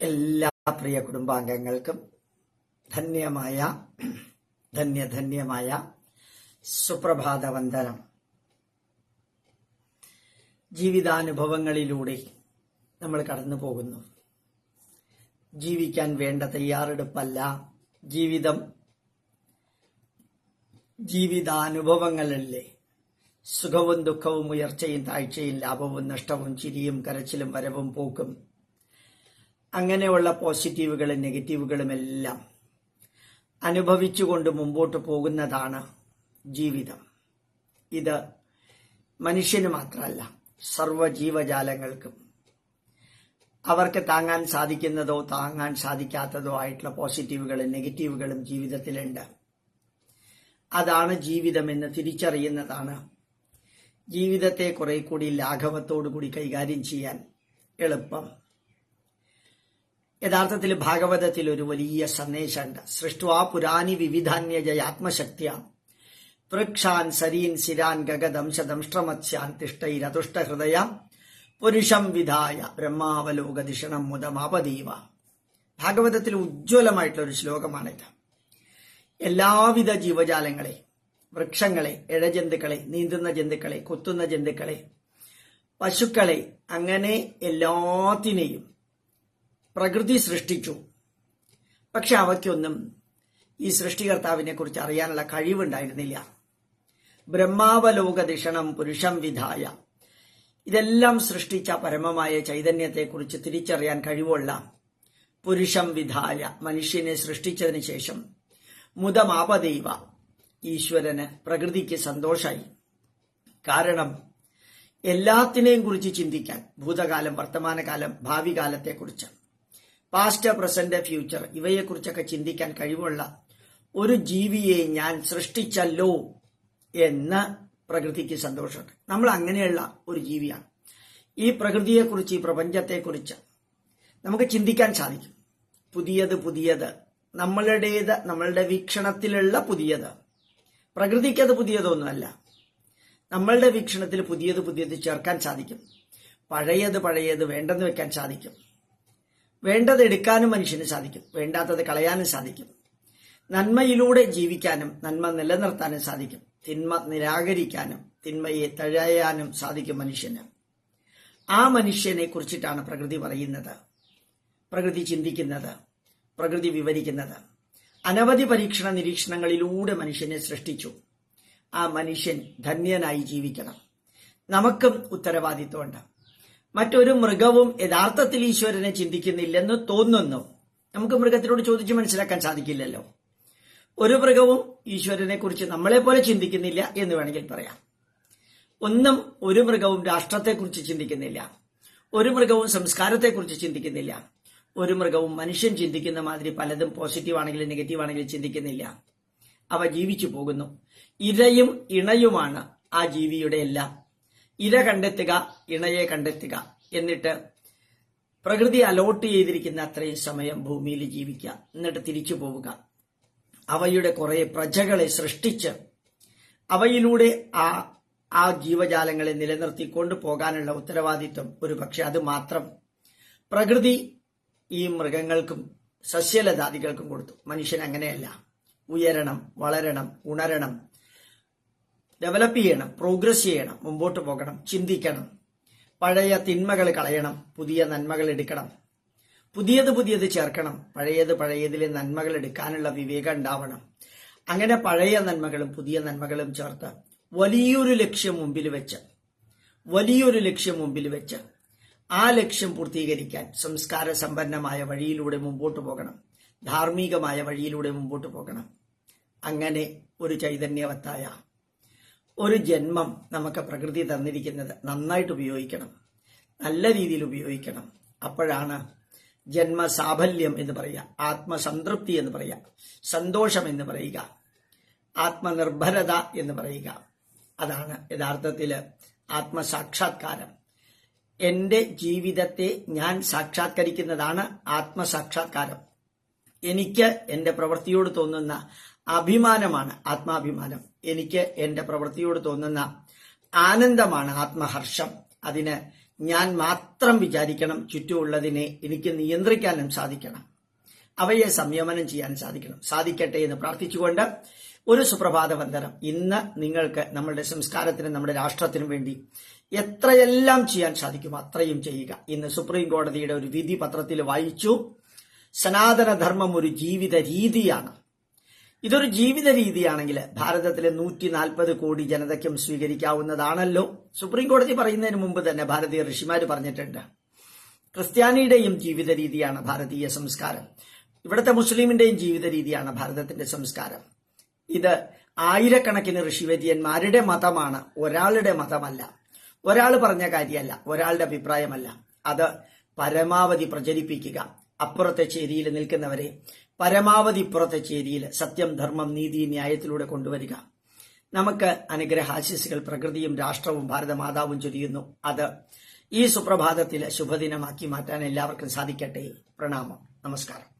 എല്ലാ പ്രിയ കുടുംബാംഗങ്ങൾക്കും ധന്യമായ ധന്യധന്യമായ സുപ്രഭാത വന്ദനം ജീവിതാനുഭവങ്ങളിലൂടെ നമ്മൾ കടന്നു പോകുന്നു. ജീവിക്കാൻ വേണ്ട തയ്യാറെടുപ്പല്ല. ജീവിതം ജീവിതാനുഭവങ്ങളല്ലേ? സുഖവും ദുഃഖവും ഉയർച്ചയും താഴ്ചയും ലാഭവും നഷ്ടവും ചിരിയും കരച്ചിലും വരവും പോക്കും അങ്ങനെയുള്ള പോസിറ്റീവുകളും നെഗറ്റീവുകളും എല്ലാം അനുഭവിച്ചുകൊണ്ട് മുമ്പോട്ട് പോകുന്നതാണ് ജീവിതം. ഇത് മനുഷ്യന് മാത്രമല്ല സർവജീവജാലങ്ങൾക്കും അവർക്ക് താങ്ങാൻ സാധിക്കുന്നതോ താങ്ങാൻ സാധിക്കാത്തതോ ആയിട്ടുള്ള പോസിറ്റീവുകളും നെഗറ്റീവുകളും ജീവിതത്തിലുണ്ട്. അതാണ് ജീവിതമെന്ന് തിരിച്ചറിയുന്നതാണ്. ജീവിതത്തെ കുറെ കൂടി ലാഘവത്തോടു കൂടി കൈകാര്യം ചെയ്യാൻ എളുപ്പം. യഥാർത്ഥത്തിൽ ഭാഗവതത്തിൽ ഒരു വലിയ സന്ദേശമുണ്ട്. സൃഷ്ടുവാ പുരാനി വിവിധാന്യജയാത്മശക്തിയ വൃക്ഷാൻ സരീൻ സിരാൻ ഗഗദംശദംഷ്ട്രമത്സ്യാൻ തിഷ്ടൈരതുഷ്ടഹൃദയ പുരുഷം വിധായ ബ്രഹ്മാവലോകദിഷണം മുതമാപദീവ ഭാഗവതത്തിൽ ഉജ്ജ്വലമായിട്ടുള്ള ഒരു ശ്ലോകമാണിത്. എല്ലാവിധ ജീവജാലങ്ങളെ വൃക്ഷങ്ങളെ ഇഴജന്തുക്കളെ നീന്തുന്ന ജന്തുക്കളെ കുത്തുന്ന ജന്തുക്കളെ പശുക്കളെ അങ്ങനെ എല്ലാത്തിനെയും പ്രകൃതി സൃഷ്ടിച്ചു. പക്ഷെ അവയ്ക്കൊന്നും ഈ സൃഷ്ടികർത്താവിനെ കുറിച്ച് അറിയാനുള്ള കഴിവുണ്ടായിരുന്നില്ല. ബ്രഹ്മാവലോകദിഷണം പുരുഷം വിധായ. ഇതെല്ലാം സൃഷ്ടിച്ച പരമമായ ചൈതന്യത്തെക്കുറിച്ച് തിരിച്ചറിയാൻ കഴിവുള്ള പുരുഷം വിധായ മനുഷ്യനെ സൃഷ്ടിച്ചതിന് ശേഷം മുതമാപദൈവ ഈശ്വരന് പ്രകൃതിക്ക് സന്തോഷായി. കാരണം എല്ലാത്തിനെയും കുറിച്ച് ചിന്തിക്കാൻ ഭൂതകാലം വർത്തമാനകാലം ഭാവി കാലത്തെക്കുറിച്ച് പാസ്റ്റ് പ്രസന്റ് ഫ്യൂച്ചർ ഇവയെക്കുറിച്ചൊക്കെ ചിന്തിക്കാൻ കഴിവുള്ള ഒരു ജീവിയെ ഞാൻ സൃഷ്ടിച്ചല്ലോ എന്ന് പ്രകൃതിക്ക് സന്തോഷമുണ്ട്. നമ്മൾ അങ്ങനെയുള്ള ഒരു ജീവിയാണ്. ഈ പ്രകൃതിയെക്കുറിച്ച് ഈ പ്രപഞ്ചത്തെക്കുറിച്ച് നമുക്ക് ചിന്തിക്കാൻ സാധിക്കും. പുതിയത് പുതിയത് നമ്മളുടേത് നമ്മളുടെ വീക്ഷണത്തിലുള്ള പുതിയത്. പ്രകൃതിക്കത് പുതിയതൊന്നുമല്ല. നമ്മളുടെ വീക്ഷണത്തിൽ പുതിയത് പുതിയത് ചേർക്കാൻ സാധിക്കും. പഴയത് പഴയത് വേണ്ടെന്ന് വെക്കാൻ സാധിക്കും. വേണ്ടത് എടുക്കാനും മനുഷ്യന് സാധിക്കും വേണ്ടാത്തത് കളയാനും സാധിക്കും. നന്മയിലൂടെ ജീവിക്കാനും നന്മ നിലനിർത്താനും സാധിക്കും. തിന്മ നിരാകരിക്കാനും തിന്മയെ തഴയാനും സാധിക്കും മനുഷ്യന്. ആ മനുഷ്യനെ കുറിച്ചിട്ടാണ് പ്രകൃതി പറയുന്നത്. പ്രകൃതി ചിന്തിക്കുന്നത് പ്രകൃതി വിവരിക്കുന്നത്. അനവധി പരീക്ഷണ നിരീക്ഷണങ്ങളിലൂടെ മനുഷ്യനെ സൃഷ്ടിച്ചു. ആ മനുഷ്യൻ ധന്യനായി ജീവിക്കണം. നമുക്കും ഉത്തരവാദിത്വമുണ്ട്. മറ്റൊരു മൃഗവും യഥാർത്ഥത്തിൽ ഈശ്വരനെ ചിന്തിക്കുന്നില്ലെന്ന് തോന്നുന്നു. നമുക്ക് മൃഗത്തിനോട് ചോദിച്ച് മനസ്സിലാക്കാൻ സാധിക്കില്ലല്ലോ. ഒരു മൃഗവും ഈശ്വരനെ കുറിച്ച് നമ്മളെ പോലെ ചിന്തിക്കുന്നില്ല എന്ന് വേണമെങ്കിൽ പറയാം. ഒന്നും ഒരു മൃഗവും രാഷ്ട്രത്തെക്കുറിച്ച് ചിന്തിക്കുന്നില്ല. ഒരു മൃഗവും സംസ്കാരത്തെക്കുറിച്ച് ചിന്തിക്കുന്നില്ല. ഒരു മൃഗവും മനുഷ്യൻ ചിന്തിക്കുന്ന മാതിരി പലതും പോസിറ്റീവ് ആണെങ്കിലും നെഗറ്റീവ് ആണെങ്കിലും ചിന്തിക്കുന്നില്ല. അവ ജീവിച്ചു പോകുന്നു. ഇരയും ഇണയുമാണ് ആ ജീവിയുടെ എല്ലാം. ഇര കണ്ടെത്തുക ഇണയെ കണ്ടെത്തുക എന്നിട്ട് പ്രകൃതി അലോട്ട് ചെയ്തിരിക്കുന്ന അത്രയും സമയം ഭൂമിയിൽ ജീവിക്കുക. എന്നിട്ട് തിരിച്ചു പോവുക. അവയുടെ കുറെ പ്രജകളെ സൃഷ്ടിച്ച് അവയിലൂടെ ആ ആ ജീവജാലങ്ങളെ നിലനിർത്തിക്കൊണ്ട് പോകാനുള്ള ഉത്തരവാദിത്വം ഒരു പക്ഷെ അത് മാത്രം പ്രകൃതി ഈ മൃഗങ്ങൾക്കും സസ്യലതാദികൾക്കും കൊടുത്തു. മനുഷ്യൻ അങ്ങനെയല്ല. ഉയരണം വളരണം ഉണരണം ഡെവലപ്പ് ചെയ്യണം പ്രോഗ്രസ് ചെയ്യണം മുമ്പോട്ട് പോകണം ചിന്തിക്കണം. പഴയ തിന്മകൾ കളയണം പുതിയ നന്മകൾ എടുക്കണം. പുതിയത് പുതിയത് ചേർക്കണം പഴയത് പഴയതിലെ നന്മകൾ എടുക്കാനുള്ള വിവേകം ഉണ്ടാവണം. അങ്ങനെ പഴയ നന്മകളും പുതിയ നന്മകളും ചേർത്ത് വലിയൊരു ലക്ഷ്യം മുമ്പിൽ വെച്ച് വലിയൊരു ലക്ഷ്യം മുമ്പിൽ വെച്ച് ആ ലക്ഷ്യം പൂർത്തീകരിക്കാൻ സംസ്കാര സമ്പന്നമായ വഴിയിലൂടെ മുമ്പോട്ട് പോകണം. ധാർമ്മികമായ വഴിയിലൂടെ മുമ്പോട്ട് പോകണം. അങ്ങനെ ഒരു ചൈതന്യവത്തായ ഒരു ജന്മം നമുക്ക് പ്രകൃതി തന്നിരിക്കുന്നത് നന്നായിട്ട് ഉപയോഗിക്കണം. നല്ല രീതിയിൽ ഉപയോഗിക്കണം. അപ്പോഴാണ് ജന്മസാഫല്യം എന്ന് പറയുക ആത്മസംതൃപ്തി എന്ന് പറയുക സന്തോഷം എന്ന് പറയുക ആത്മനിർഭരത എന്ന് പറയുക. അതാണ് യഥാർത്ഥത്തിൽ ആത്മസാക്ഷാത്കാരം. എന്റെ ജീവിതത്തെ ഞാൻ സാക്ഷാത്കരിക്കുന്നതാണ് ആത്മസാക്ഷാത്കാരം. എനിക്ക് എന്റെ പ്രവൃത്തിയോട് തോന്നുന്ന അഭിമാനമാണ് ആത്മാഭിമാനം. എനിക്ക് എന്റെ പ്രവൃത്തിയോട് തോന്നുന്ന ആനന്ദമാണ് ആത്മഹർഷം. അതിന് ഞാൻ മാത്രം വിചാരിക്കണം ചുറ്റുമുള്ളതിനെ എനിക്ക് നിയന്ത്രിക്കാനും സാധിക്കണം. അവയെ സംയമനം ചെയ്യാൻ സാധിക്കണം. സാധിക്കട്ടെ എന്ന് പ്രാർത്ഥിച്ചുകൊണ്ട് ഒരു സുപ്രഭാത വന്ദനം. ഇന്ന് നിങ്ങൾക്ക് നമ്മളുടെ സംസ്കാരത്തിനും നമ്മുടെ രാഷ്ട്രത്തിനും വേണ്ടി എത്രയെല്ലാം ചെയ്യാൻ സാധിക്കും അത്രയും ചെയ്യുക. ഇന്ന് സുപ്രീം കോടതിയുടെ ഒരു വിധി പത്രത്തിൽ വായിച്ചു സനാതനധർമ്മം ഒരു ജീവിത രീതിയാണ്. ഇതൊരു ജീവിത രീതിയാണെങ്കിൽ ഭാരതത്തിലെ നൂറ്റി നാൽപ്പത് കോടി ജനതയ്ക്കും സ്വീകരിക്കാവുന്നതാണല്ലോ. സുപ്രീം കോടതി പറയുന്നതിന് മുമ്പ് തന്നെ ഭാരതീയ ഋഷിമാര് പറഞ്ഞിട്ടുണ്ട്. ക്രിസ്ത്യാനിയുടെയും ജീവിത രീതിയാണ് ഭാരതീയ സംസ്കാരം. ഇവിടുത്തെ മുസ്ലിമിന്റെയും ജീവിത രീതിയാണ് ഭാരതത്തിന്റെ സംസ്കാരം. ഇത് ആയിരക്കണക്കിന് ഋഷിവര്യന്മാരുടെ മതമാണ് ഒരാളുടെ മതമല്ല. ഒരാൾ പറഞ്ഞ കാര്യമല്ല ഒരാളുടെ അഭിപ്രായമല്ല. അത് പരമാവധി പ്രചരിപ്പിക്കുക. അപ്പുറത്തെ ചേരിയിൽ നിൽക്കുന്നവരെ പരമാവധി ഇപ്പുറത്തെ ചേരിയിൽ സത്യം ധർമ്മം നീതി ന്യായത്തിലൂടെ കൊണ്ടുവരിക. നമുക്ക് അനുഗ്രഹാശിസുകൾ പ്രകൃതിയും രാഷ്ട്രവും ഭാരതമാതാവും ചൊരിയുന്നു. അത് ഈ സുപ്രഭാതത്തിൽ ശുഭദിനമാക്കി മാറ്റാൻ എല്ലാവർക്കും സാധിക്കട്ടെ. പ്രണാമം. നമസ്കാരം.